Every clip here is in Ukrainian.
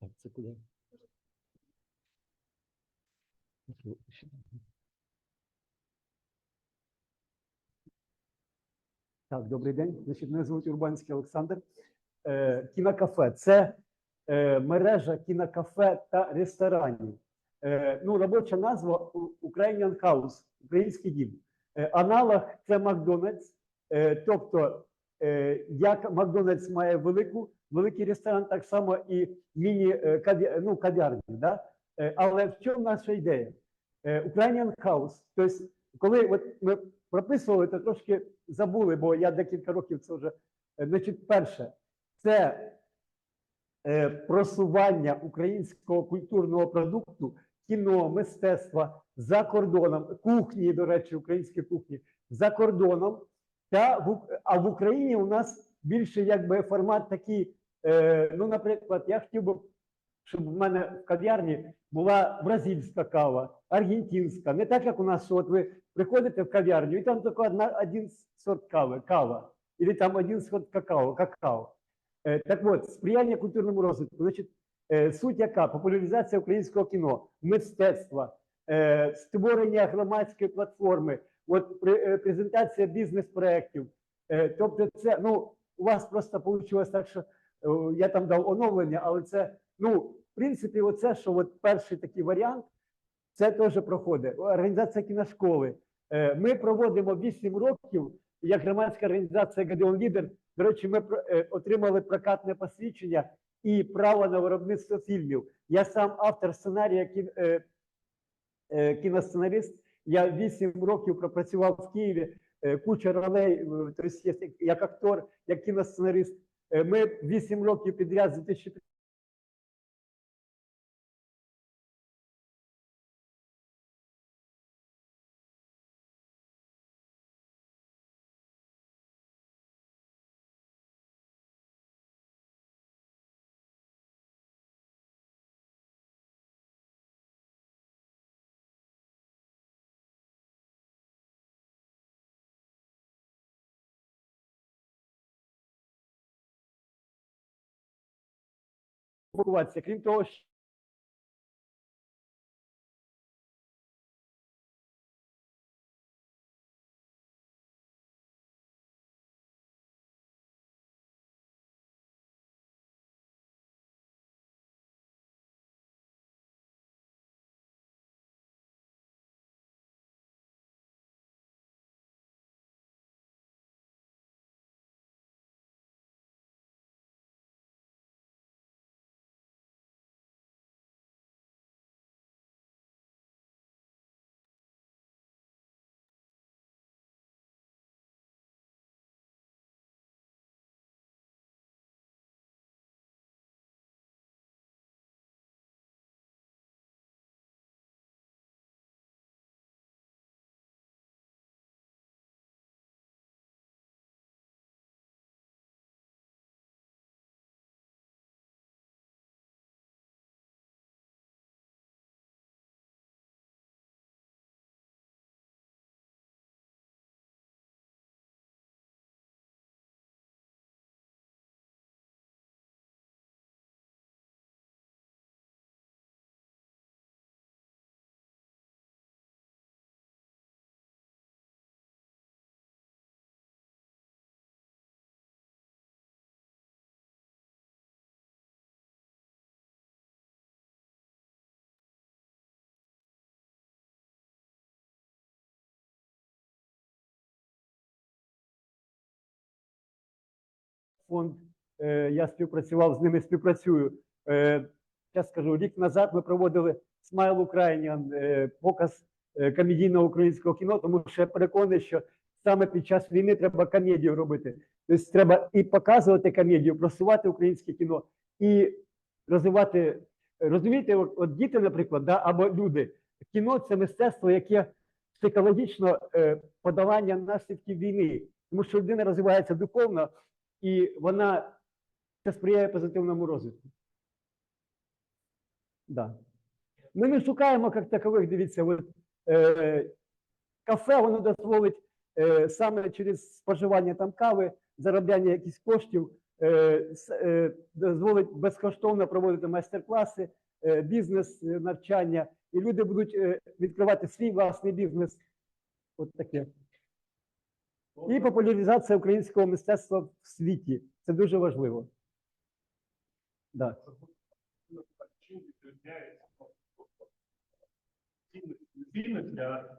Так, це куди? Так, добрий день. Значить, мене звуть Урбанський Олександр. Е, кінокафе це е, мережа кінокафе та ресторанів. Е, ну, робоча назва Ukrainian House, український дім. Е, аналог це Макдональдс. Е, тобто, е, як Макдональдс має велику, великий ресторан, так само і міні е, ну, кав'ярні. Да? Але в чому наша ідея? Ukrainian House. Тобто, коли от ми прописували, то трошки забули, бо я декілька років це вже. Значить, перше, це просування українського культурного продукту, кіно, мистецтва за кордоном, кухні, до речі, українські кухні за кордоном. Та в, а в Україні у нас більше якби формат такий. Е, ну, наприклад, я хотів би, щоб в мене в кав'ярні була бразильська кава, аргентинська. Не так, як у нас, що от ви приходите в кав'ярню, і там тільки одна, один сорт кави, кава, або там один сорт какао, какао. Е, Так от, сприяння культурному розвитку. Значить, е, суть яка? Популяризація українського кіно, мистецтва, е, створення громадської платформи, от е, презентація бізнес-проєктів. Е, Тобто, це ну, у вас просто вийшло так, що е, я там дав оновлення, але це, ну, в принципі, оце, що от перший такий варіант, це теж проходить. Організація кіношколи. Ми проводимо 8 років як громадська організація Гадеон Лідер. До речі, ми отримали прокатне посвідчення і право на виробництво фільмів. Я сам автор сценарія кін, кіносценарист. Я 8 років пропрацював в Києві, е, куча ролей, тобто як- актор, як кіносценарист. Е, Ми 8 років підряд з 2000 спілкуватися. Крім того, що фонд, е, я співпрацював з ними, співпрацюю. Е, я скажу, рік назад ми проводили Smile Ukrainian, е, показ комедійного українського кіно, тому що я переконаний, що саме під час війни треба комедію робити. Тобто треба і показувати комедію, просувати українське кіно, і розвивати. Розумієте, от, діти, наприклад, да, або люди. Кіно це мистецтво, яке психологічно подолання наслідків війни, тому що людина розвивається духовно, і вона це сприяє позитивному розвитку. Да. Ми не шукаємо як такових, дивіться, от, е, кафе воно дозволить е, саме через споживання там кави, заробляння якихось коштів, е, е, дозволить безкоштовно проводити майстер-класи, е, бізнес, е, навчання, і люди будуть е, відкривати свій власний бізнес. От таке. І популяризація українського мистецтва в світі. Це дуже важливо. Да. Чим відрізняється цінність для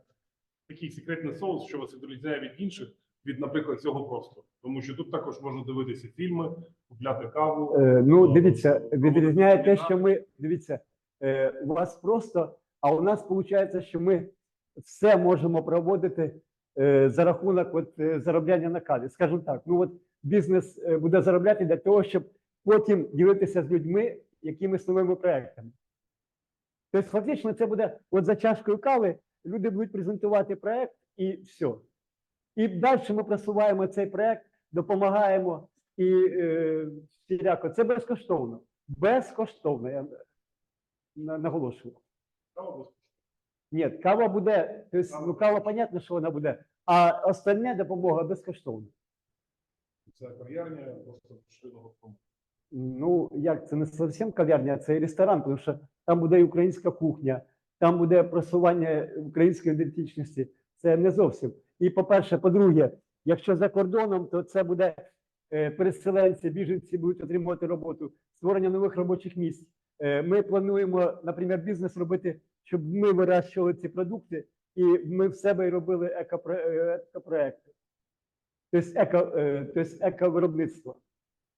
такий секретний соус, що вас відрізняє від інших, від, наприклад, цього простору. Тому що тут також можна дивитися фільми, купляти каву. Е, Ну, дивіться, відрізняє те, що ми дивіться, е, у вас просто, а у нас виходить, що ми все можемо проводити е, за рахунок от, е, заробляння на каві. Скажімо так, ну от бізнес е, буде заробляти для того, щоб потім ділитися з людьми якимись новими проектами. Тобто, фактично, це буде от за чашкою кави, люди будуть презентувати проект і все. І далі ми просуваємо цей проект, допомагаємо і е, всіляко. Це безкоштовно. Безкоштовно, я на- наголошую. Кава. Ні, кава буде, тобто, ну кава, понятно, що вона буде, а остальне допомога безкоштовна. Це кав'ярня просто поширеного кому. Ну, як це не зовсім кав'ярня, це і ресторан, тому що там буде і українська кухня, там буде просування української ідентичності. Це не зовсім. І по-перше, по-друге, якщо за кордоном, то це буде е, переселенці, біженці будуть отримувати роботу, створення нових робочих місць. Е, Ми плануємо, наприклад, бізнес робити, щоб ми вирощували ці продукти, і ми в себе і робили е, екопроекти. Тобто, еко, е, тобто ековиробництво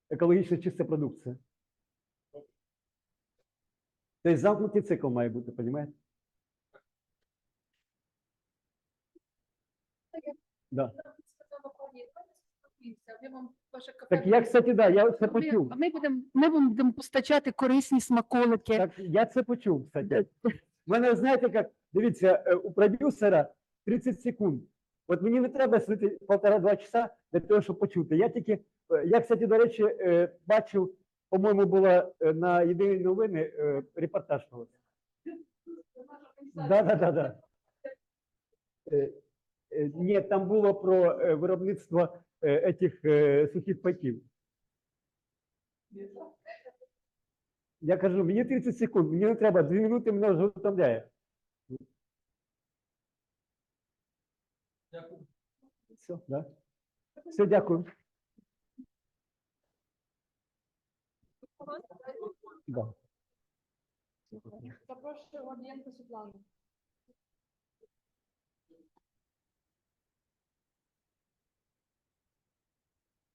екологічно чиста продукція. Тобто замкнутий цикл має бути, розумієте? Да. Так я, кстати, да, я це почув. Ми, ми будемо ми будемо постачати корисні смаколики. Так, я це почув, кстати. У мене, знаєте, як, дивіться, е, у продюсера 30 секунд. От мені не треба сидіти полтора-два часа для того, щоб почути. Я тільки, е, я, кстати, до речі, е, бачив, по-моєму, було е, на єдині новини репортаж. Да, да, да, да. Ні, там було про виробництво етих е, сухих пайків. Я кажу, мені 30 секунд, мені не треба, 2 минути мене вже утомляє. Все, да? Все, дякую. Да. Запрошую Гордієнко Світлану.